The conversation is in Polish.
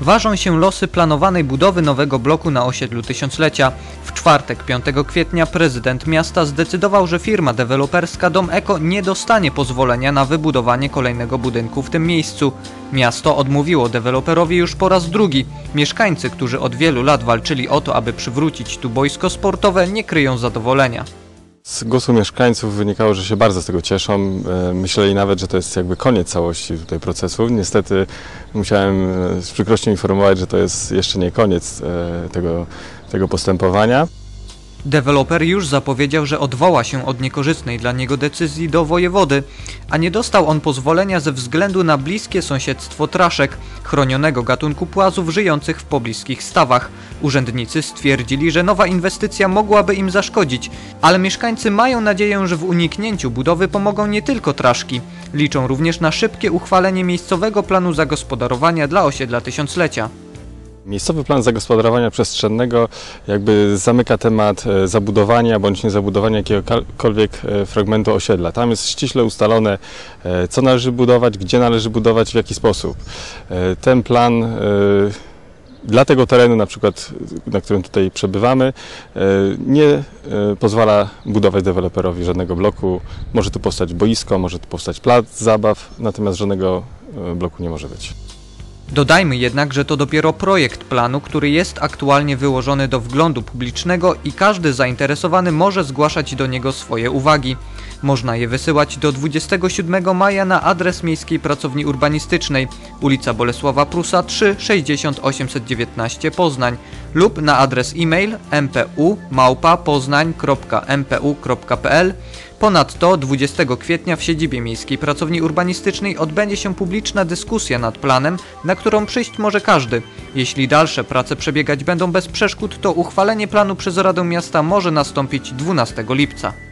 ważą się losy planowanej budowy nowego bloku na osiedlu Tysiąclecia. W czwartek, 5 kwietnia, prezydent miasta zdecydował, że firma deweloperska Dom Eko nie dostanie pozwolenia na wybudowanie kolejnego budynku w tym miejscu. Miasto odmówiło deweloperowi już po raz drugi. Mieszkańcy, którzy od wielu lat walczyli o to, aby przywrócić tu boisko sportowe, nie kryją zadowolenia. Z głosu mieszkańców wynikało, że się bardzo z tego cieszą. E, Myśleli nawet, że to jest jakby koniec całości tutaj procesu. Niestety musiałem e, z przykrością informować, że to jest jeszcze nie koniec e, tego, tego postępowania. Deweloper już zapowiedział, że odwoła się od niekorzystnej dla niego decyzji do wojewody, a nie dostał on pozwolenia ze względu na bliskie sąsiedztwo traszek, chronionego gatunku płazów żyjących w pobliskich stawach. Urzędnicy stwierdzili, że nowa inwestycja mogłaby im zaszkodzić, ale mieszkańcy mają nadzieję, że w uniknięciu budowy pomogą nie tylko traszki. Liczą również na szybkie uchwalenie miejscowego planu zagospodarowania dla osiedla tysiąclecia. Miejscowy plan zagospodarowania przestrzennego jakby zamyka temat e, zabudowania bądź niezabudowania jakiegokolwiek e, fragmentu osiedla. Tam jest ściśle ustalone, e, co należy budować, gdzie należy budować, w jaki sposób. Ten plan dla tego terenu, na przykład, na którym tutaj przebywamy, nie pozwala budować deweloperowi żadnego bloku. Może tu powstać boisko, może tu powstać plac zabaw, natomiast żadnego bloku nie może być. Dodajmy jednak, że to dopiero projekt planu, który jest aktualnie wyłożony do wglądu publicznego i każdy zainteresowany może zgłaszać do niego swoje uwagi. Można je wysyłać do 27 maja na adres Miejskiej Pracowni Urbanistycznej, ulica Bolesława Prusa 3 60 819 Poznań lub na adres e-mail mpu@poznań.mpu.pl. Ponadto 20 kwietnia w siedzibie Miejskiej Pracowni Urbanistycznej odbędzie się publiczna dyskusja nad planem, na którą przyjść może każdy. Jeśli dalsze prace przebiegać będą bez przeszkód, to uchwalenie planu przez Radę Miasta może nastąpić 12 lipca.